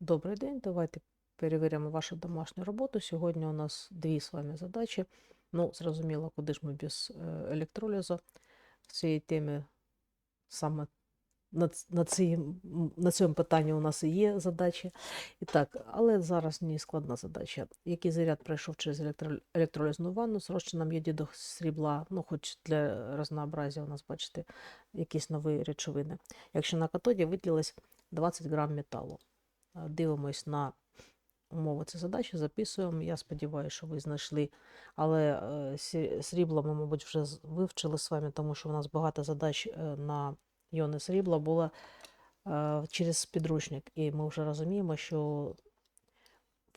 Добрий день, давайте перевіримо вашу домашню роботу. Сьогодні у нас дві з вами задачі. Ну, зрозуміло, куди ж ми без е, електролізу. В цій темі саме на, на, цій, на цьому питанні у нас і є задачі. І так, але зараз не складна задача. Який заряд пройшов через електро- електролізну ванну з розчином йодіду срібла, ну, хоч для разнообразия у нас, бачите, якісь нові речовини. Якщо на катоді виділилось 20 грам металу. Е, Дивимось на умови цієї задачі, записуємо. Я сподіваюся, що ви знайшли. Але е, срібло ми, мабуть, вже вивчили з вами, тому що у нас багато задач е, на йони срібла було через підручник. І ми вже розуміємо, що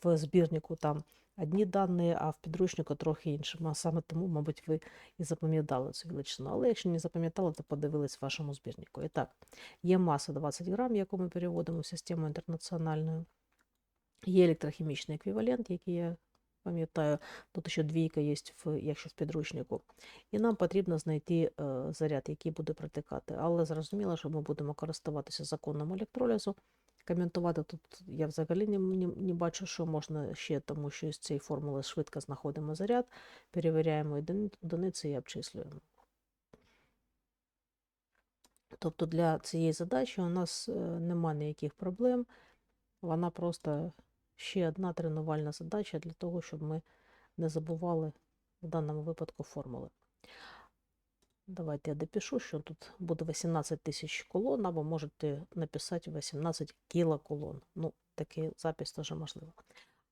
в збірнику там одні дані, а в підручнику трохи інші. Ма- Саме тому, мабуть, ви і запам'ятали цю величину. Але якщо не запам'ятали, то подивились в вашому збірнику. І так, є маса 20 грам, яку ми переводимо в систему інтернаціональну. Є електрохімічний еквівалент, який я пам'ятаю. Тут ще двійка є, в, якщо в підручнику. І нам потрібно знайти е, заряд, який буде протикати. Але зрозуміло, що ми будемо користуватися законом електролізу. Коментувати тут я взагалі не, не, не бачу, що можна ще, тому що з цієї формули швидко знаходимо заряд, перевіряємо одиниці і обчислюємо. Тобто для цієї задачі у нас е, нема ніяких проблем. Вона просто ще одна тренувальна задача для того, щоб ми не забували в даному випадку формули. Давайте я допишу, що тут буде 18 тисяч колон, або можете написати 18 кілоколон. Ну, такий запис теж можливо.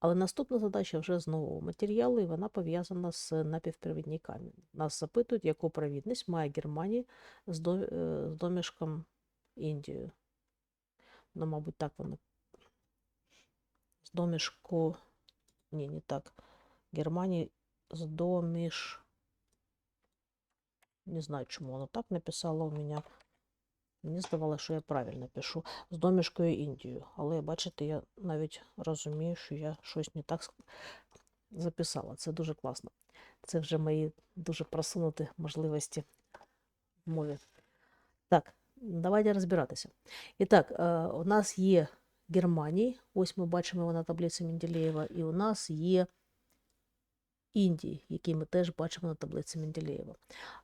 Але наступна задача вже з нового матеріалу, і вона пов'язана з напівпровідниками. Нас запитують, яку провідність має Германія е, з домішком Індією. Ну, мабуть, так воно. З домішку. Ні, не так. Германії з доміш. Не знаю, чому воно так написало у мене. Мені здавалося, що я правильно пишу. З домішкою Індією. Але бачите, я навіть розумію, що я щось не так записала. Це дуже класно. Це вже мої дуже просунуті можливості в мові. Так, давайте розбиратися. І так, е, у нас є Германії, ось ми бачимо його на таблиці Менделєєва, і у нас є Індії, які ми теж бачимо на таблиці Менделєєва.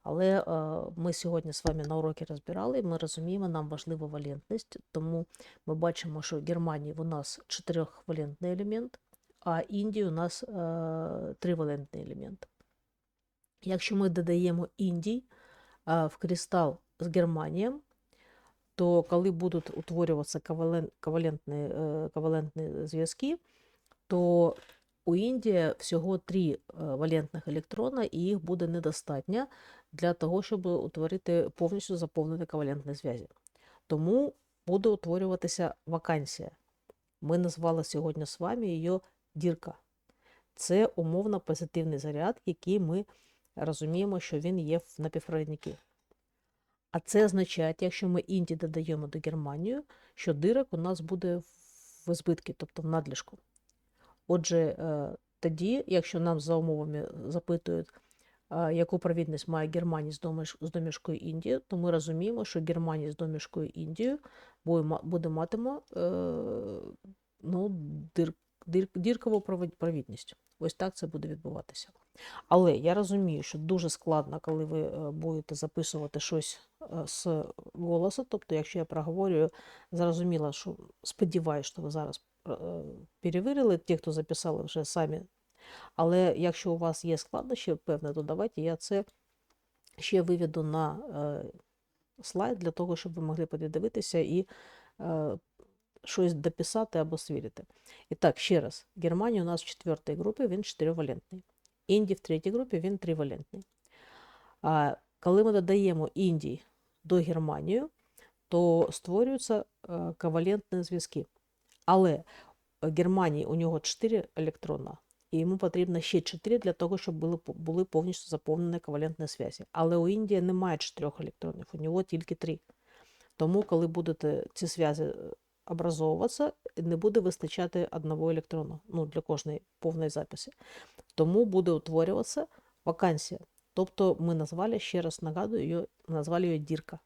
Але е, ми сьогодні з вами на уроці розбирали, ми розуміємо, нам важлива валентність, тому ми бачимо, що Германія у нас чотирьохвалентний елемент, а Індія у нас е, тривалентний елемент. Якщо ми додаємо Індій е, в кристал з Германієм, то коли будуть утворюватися ковален- ковалентні, ковалентні зв'язки, то у Індії всього три е, валентних електрона, і їх буде недостатньо для того, щоб утворити повністю заповнені ковалентні зв'язі. Тому буде утворюватися вакансія. Ми назвали сьогодні з вами її дірка. Це умовно позитивний заряд, який ми розуміємо, що він є в напівпровіднику. А це означає, якщо ми Індії додаємо до Германії, що дирок у нас буде в збитки, тобто в надлишку. Отже, е, тоді, якщо нам за умовами запитують, е, яку провідність має Германія з доміш- з домішкою Індії, то ми розуміємо, що Германія з домішкою Індією буде, матиме е, ну, дир, дир, діркову провідність. Ось так це буде відбуватися. Але я розумію, що дуже складно, коли ви будете записувати щось з голосу. Тобто, якщо я проговорюю, зрозуміло, що сподіваюся, що ви зараз перевірили, ті, хто записали вже самі. Але якщо у вас є складнощі, певне, то давайте я це ще виведу на е, слайд для того, щоб ви могли подивитися і е, щось дописати або свірити. І так, ще раз, Германія у нас в четвертій групі, він чотиривалентний. Індій в третій групі він тривалентний. А коли ми додаємо Індій до Германії, то створюються е, ковалентні зв'язки. Але в Германії у нього 4 електрона, і йому потрібно ще 4 для того, щоб були, були повністю заповнені ковалентні зв'язі. Але у Індії немає 4 електронів, у нього тільки 3. Тому, коли будете ці зв'язі е, образовуватися, не буде вистачати одного електрона ну, для кожної повної записи. Тому буде утворюватися вакансія. Тобто ми назвали, ще раз нагадую, назвали її дірка.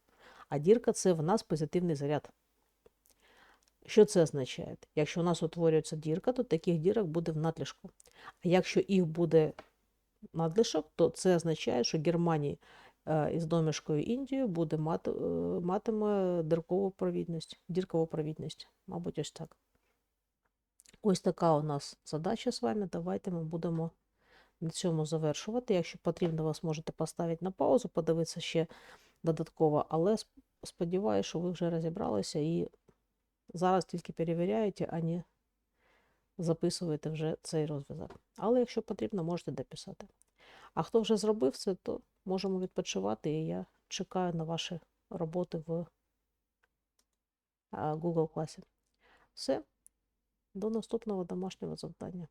А дірка це в нас позитивний заряд. Що це означає? Якщо у нас утворюється дірка, то таких дірок буде в надлишку. А якщо їх буде надлишок, то це означає, що Германія е, із домішкою Індією буде мати, е, матиме диркову провідність, діркову провідність. Мабуть, ось так. Ось така у нас задача з вами. Давайте ми будемо на цьому завершувати. Якщо потрібно, вас можете поставити на паузу, подивитися ще додатково, але сподіваюся, що ви вже розібралися і зараз тільки перевіряєте, а не записуєте вже цей розв'язок. Але якщо потрібно, можете дописати. А хто вже зробив це, то можемо відпочивати, і я чекаю на ваші роботи в Google класі. Все, до наступного домашнього завдання.